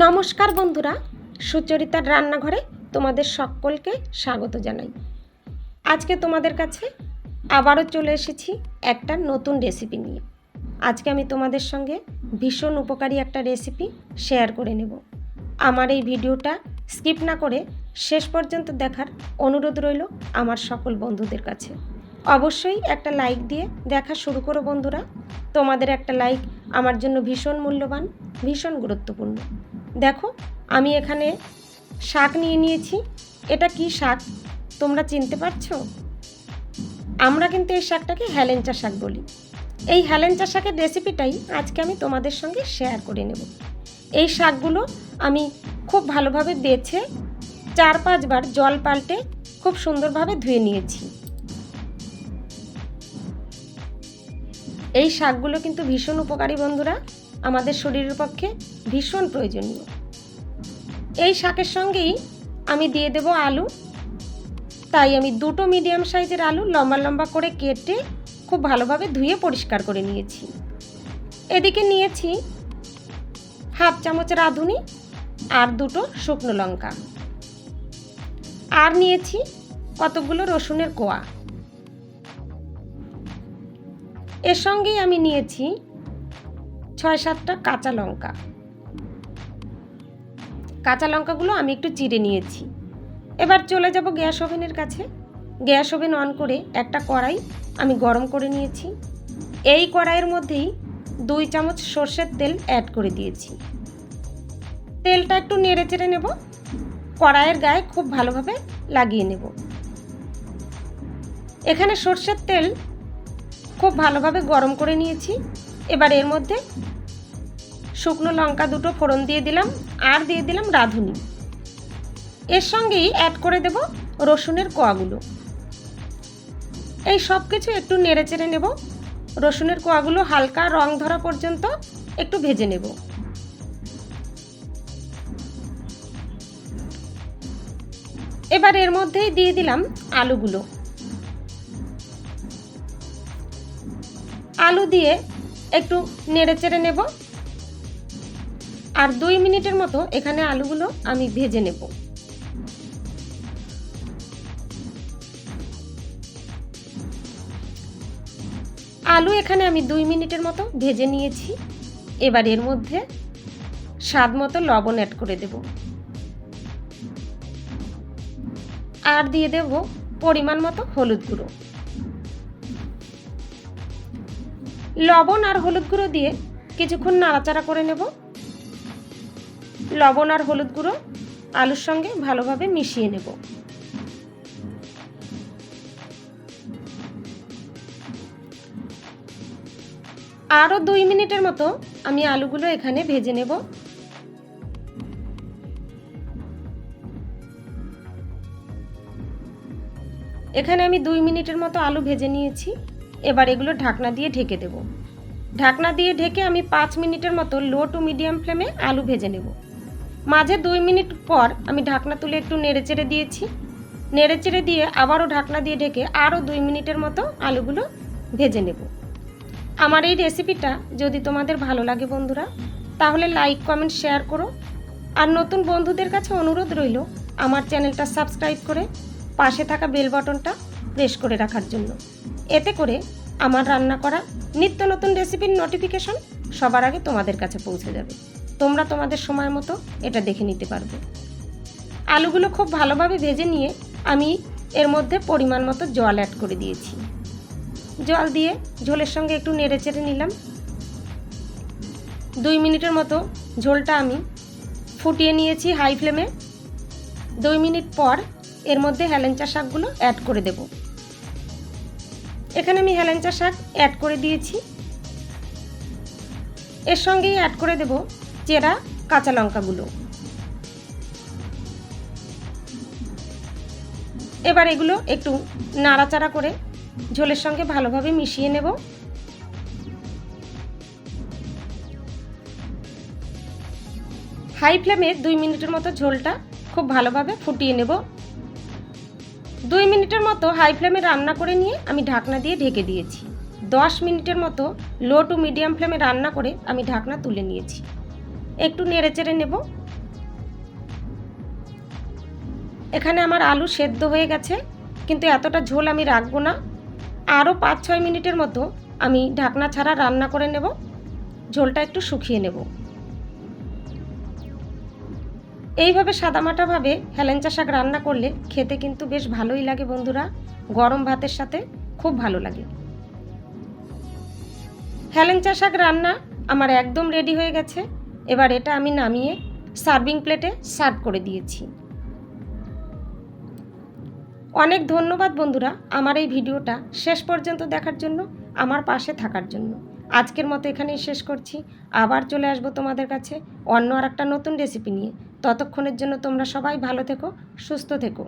নমস্কার বন্ধুরা, সুচরিতার রান্নাঘরে তোমাদের সকলকে স্বাগত জানাই। আজকে তোমাদের কাছে আবারও চলে এসেছি একটা নতুন রেসিপি নিয়ে। আজকে আমি তোমাদের সঙ্গে ভীষণ উপকারী একটা রেসিপি শেয়ার করে নেব। আমার এই ভিডিওটা স্কিপ না করে শেষ পর্যন্ত দেখার অনুরোধ রইল আমার সকল বন্ধুদের কাছে। অবশ্যই একটা লাইক দিয়ে দেখা শুরু করো বন্ধুরা। তোমাদের একটা লাইক আমার জন্য ভীষণ মূল্যবান, ভীষণ গুরুত্বপূর্ণ। দেখো, আমি এখানে শাক নিয়ে নিয়েছি। এটা কি শাক? তোমরা চিনতে পারছ? আমরা কিন্তু এই শাকটাকে হ্যালেঞ্চা শাক বলি। এই হ্যালেঞ্চা শাকের রেসিপিটাই আজকে আমি তোমাদের সঙ্গে শেয়ার করে নেব। এই শাকগুলো আমি খুব ভালোভাবে বেছে চার পাঁচবার জল পাল্টে খুব সুন্দরভাবে ধুয়ে নিয়েছি। এই শাকগুলো কিন্তু ভীষণ উপকারী বন্ধুরা। আমাদের শরীরের পক্ষে ভীষণ প্রয়োজনীয়। এই শাকের সঙ্গেই আমি দিয়ে দেব আলু। তাই আমি দুটো মিডিয়াম সাইজের আলু লম্বা লম্বা করে কেটে খুব ভালোভাবে ধুয়ে পরিষ্কার করে নিয়েছি। এদিকে নিয়েছি হাফ চামচ রাঁধুনি আর দুটো শুকনো লঙ্কা। আর নিয়েছি কতগুলো রসুনের কোয়া। এর সঙ্গেই আমি নিয়েছি ছয় সাতটা কাঁচা লঙ্কা। কাঁচা লঙ্কাগুলো আমি একটু চিড়ে নিয়েছি। এবার চলে যাব গ্যাস ওভেনের কাছে। গ্যাস ওভেন অন করে একটা কড়াই আমি গরম করে নিয়েছি। এই কড়াইয়ের মধ্যেই দুই চামচ সর্ষের তেল অ্যাড করে দিয়েছি। তেলটা একটু নেড়ে চেড়ে নেব। কড়াইয়ের গায়ে খুব ভালোভাবে লাগিয়ে নেব। এখানে সর্ষের তেল খুব ভালোভাবে গরম করে নিয়েছি। এবার এর মধ্যে শুকনো লঙ্কা দুটো ফোড়ন দিয়ে দিলাম, আর দিয়ে দিলাম রাঁধুনি। এর সঙ্গেই অ্যাড করে দেব রসুনের কোয়াগুলো। এই সব কিছু একটু নেড়ে চেড়ে নেব। রসুনের কোয়াগুলো হালকা রং ধরা পর্যন্ত একটু ভেজে নেব। এবার এর মধ্যেই দিয়ে দিলাম আলুগুলো। আলু দিয়ে একটু নেড়ে চেড়ে নেব। আর দুই মিনিটের মতো এখানে আলুগুলো আমি ভেজে নেব। আলু এখানে আমি দুই মিনিটের মতো ভেজে নিয়েছি। এবার এর মধ্যে স্বাদ মতো লবণ অ্যাড করে দেব। আর দিয়ে দেব পরিমাণ মতো হলুদ গুঁড়ো। লবণ আর হলুদ গুঁড়ো দিয়ে কিছুক্ষণ নাড়াচাড়া করে নেব। লবণ আর হলুদ গুঁড়ো আলুর সঙ্গে ভালোভাবে মিশিয়ে নেব। আরও দুই মিনিটের মতো আমি আলুগুলো এখানে ভেজে নেব। এখানে আমি দুই মিনিটের মতো আলু ভেজে নিয়েছি। এবার এগুলো ঢাকনা দিয়ে ঢেকে দেব। ঢাকনা দিয়ে ঢেকে আমি পাঁচ মিনিটের মতো লো টু মিডিয়াম ফ্লেমে আলু ভেজে নেব। মাঝে দুই মিনিট পর আমি ঢাকনা তুলে একটু নেড়ে চেড়ে দিয়েছি। নেড়ে চেড়ে দিয়ে আবারও ঢাকনা দিয়ে ঢেকে আরও দুই মিনিটের মতো আলুগুলো ভেজে নেব। আমার এই রেসিপিটা যদি তোমাদের ভালো লাগে বন্ধুরা, তাহলে লাইক, কমেন্ট, শেয়ার করো। আর নতুন বন্ধুদের কাছে অনুরোধ রইল আমার চ্যানেলটা সাবস্ক্রাইব করে পাশে থাকা বেল বাটনটা প্রেস করে রাখার জন্য। এতে করে আমার রান্না করা নিত্য নতুন রেসিপির নোটিফিকেশন সবার আগে তোমাদের কাছে পৌঁছে যাবে। তোমরা তোমাদের সময় মতো এটা দেখে নিতে পারবে। আলুগুলো খুব ভালোভাবে ভেজে নিয়ে আমি এর মধ্যে পরিমাণ মতো জল অ্যাড করে দিয়েছি। জল দিয়ে ঝোলের সঙ্গে একটু নেড়ে চেড়ে নিলাম। দুই মিনিটের মতো ঝোলটা আমি ফুটিয়ে নিয়েছি হাই ফ্লেমে দুই মিনিট পর এর মধ্যে হেলেঞ্চা শাকগুলো অ্যাড করে দেব। এখানে আমি হেলেঞ্চা শাক অ্যাড করে দিয়েছি। এর সঙ্গেই অ্যাড করে দেব চেরা কাঁচা লঙ্কাগুলো। এবার এগুলো একটু নাড়াচাড়া করে ঝোলের সঙ্গে ভালোভাবে মিশিয়ে নেব। হাই ফ্লেমে দুই মিনিটের মতো ঝোলটা খুব ভালোভাবে ফুটিয়ে নেব। দুই মিনিটের মতো হাই ফ্লেমে রান্না করে নিয়ে আমি ঢাকনা দিয়ে ঢেকে দিয়েছি। দশ মিনিটের মতো লো টু মিডিয়াম ফ্লেমে রান্না করে আমি ঢাকনা তুলে নিয়েছি। একটু নেড়ে চেড়ে নেব। এখানে আমার আলু সেদ্ধ হয়ে গেছে, কিন্তু এতটা ঝোল আমি রাখব না। আরও পাঁচ ছয় মিনিটের মতো আমি ঢাকনা ছাড়া রান্না করে নেব। ঝোলটা একটু শুকিয়ে নেব। এইভাবে সাদামাটাভাবে হেলেঞ্চা শাক রান্না করলে খেতে কিন্তু বেশ ভালোই লাগে বন্ধুরা। গরম ভাতের সাথে খুব ভালো লাগে। হেলেঞ্চা শাক রান্না আমার একদম রেডি হয়ে গেছে। এবার এটা আমি নামিয়ে সার্ভিং প্লেটে সার্ভ করে দিয়েছি। অনেক ধন্যবাদ বন্ধুরা আমার এই ভিডিওটা শেষ পর্যন্ত দেখার জন্য, আমার পাশে থাকার জন্য। আজকের মতো এখানেই শেষ করছি। আবার চলে আসব তোমাদের কাছে অন্য আর একটা নতুন রেসিপি নিয়ে। ততক্ষণের জন্য তোমরা সবাই ভালো থেকো, সুস্থ থেকো।